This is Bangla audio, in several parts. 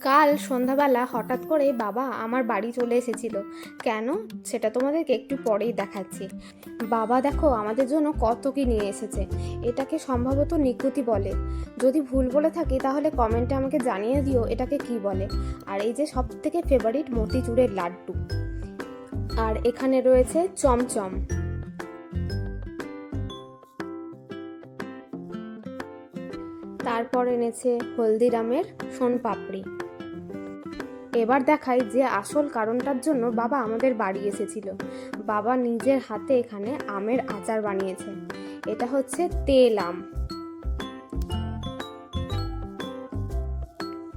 কাল সন্ধ্যাবেলা হঠাৎ করে বাবা আমার বাড়ি চলে এসেছিল। কেন? সেটা তোমাদেরকে একটু পরেই দেখাচ্ছি। বাবা দেখো আমাদের জন্য কত কি নিয়ে এসেছে। এটাকে সম্ভবত নিকুতি বলে। যদি ভুল বলে থাকি তাহলে কমেন্টে আমাকে জানিয়ে দিও এটাকে কি বলে। আর এই যে সব থেকে ফেভারিট মতিচুরের লাড্ডু। আর এখানে রয়েছে চমচম। তারপর এনেছে হলদিরামের সোনপাপড়ি। এবার দেখাই যে আসল কারণটার জন্য বাবা আমাদের বাড়ি এসেছিল। বাবা নিজের হাতে এখানে আমের আচার বানিয়েছে। এটা হচ্ছে তেল আম।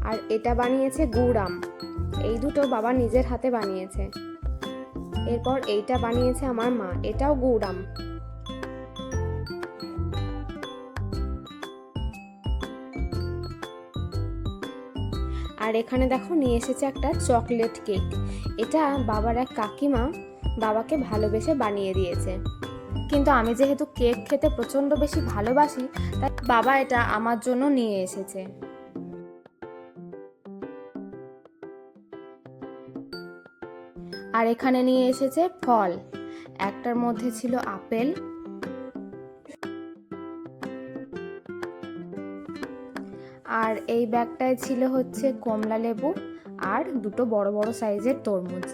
আর এটা বানিয়েছে গুড় আম। এই দুটো বাবা নিজের হাতে বানিয়েছে। এরপর এইটা বানিয়েছে আমার মা। এটাও গুড় আম। আর এখানে দেখো নিয়ে এসেছে একটা চকলেট কেক। এটা বাবার এক কাকিমা বাবাকে ভালোবেসে বানিয়ে দিয়েছে। কিন্তু আমি যেহেতু কেক খেতে প্রচণ্ড বেশি ভালোবাসি, তাই বাবা এটা আমার জন্য নিয়ে এসেছে। আর এখানে নিয়ে এসেছে ফল। একটার মধ্যে ছিল আপেল আর এই ব্যাগটায় ছিল হচ্ছে কমলা লেবু আর দুটো বড় বড় সাইজের তরমুজ।